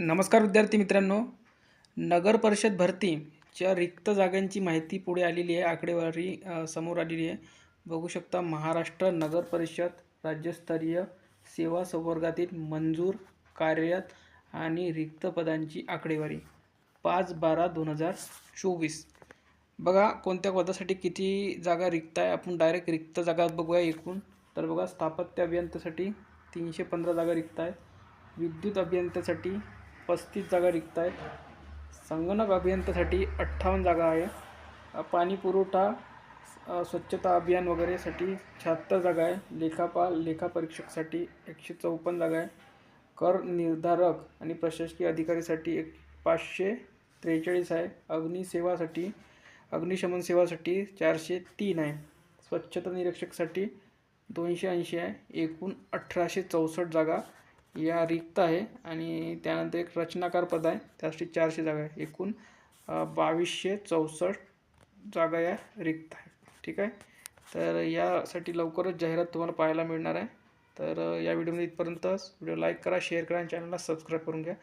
नमस्कार विद्यार्थी मित्रांनो. नगर परिषद भरतीच्या रिक्त जागांची माहिती पुढे आलेली आहे. आकडेवारी समोर आलेली आहे. बघू शकता महाराष्ट्र नगर परिषद राज्यस्तरीय सेवा संवर्गातील मंजूर कार्यरत आणि रिक्त पदांची आकडेवारी. पाच बारा दोन हजार चोवीस. बघा कोणत्या पदासाठी किती जागा रिक्त आहे. आपण डायरेक्ट रिक्त जागा बघूया एकूण. तर बघा स्थापत्य अभियंत्यासाठी तीनशे पंधरा जागा रिक्त आहेत. विद्युत अभियंत्यासाठी पस्तीस जागा रिक्त आहेत संगणक अभियंत्यासाठी अठ्ठावन्न जागा आहे. पाणी पुरवठा स्वच्छता अभियान वगैरेसाठी शहात्तर जागा आहे. लेखापाल लेखापरीक्षकसाठी एकशे चौपन्न जागा आहे. कर निर्धारक आणि प्रशासकीय अधिकारीसाठी एक पाचशे त्रेचाळीस आहे. अग्निसेवासाठी अग्निशमन सेवासाठी चारशे तीन आहे. स्वच्छता निरीक्षकसाठी दोनशे ऐंशी आहे. एकूण अठराशे चौसष्ट जागा या रिक्त आहे आणि त्यानंतर एक रचनाकार पद आहे. त्यासाठी चारशे जागा आहे. एकूण बावीसशे चौसष्ट जागा या रिक्त आहे ठीक आहे? तर यासाठी लवकरच जाहिरात तुम्हाला पाहायला मिळणार आहे. तर या व्हिडिओमध्ये इथपर्यंतच. व्हिडिओ लाईक करा शेअर करा आणि चॅनलला सबस्क्राईब करून घ्या.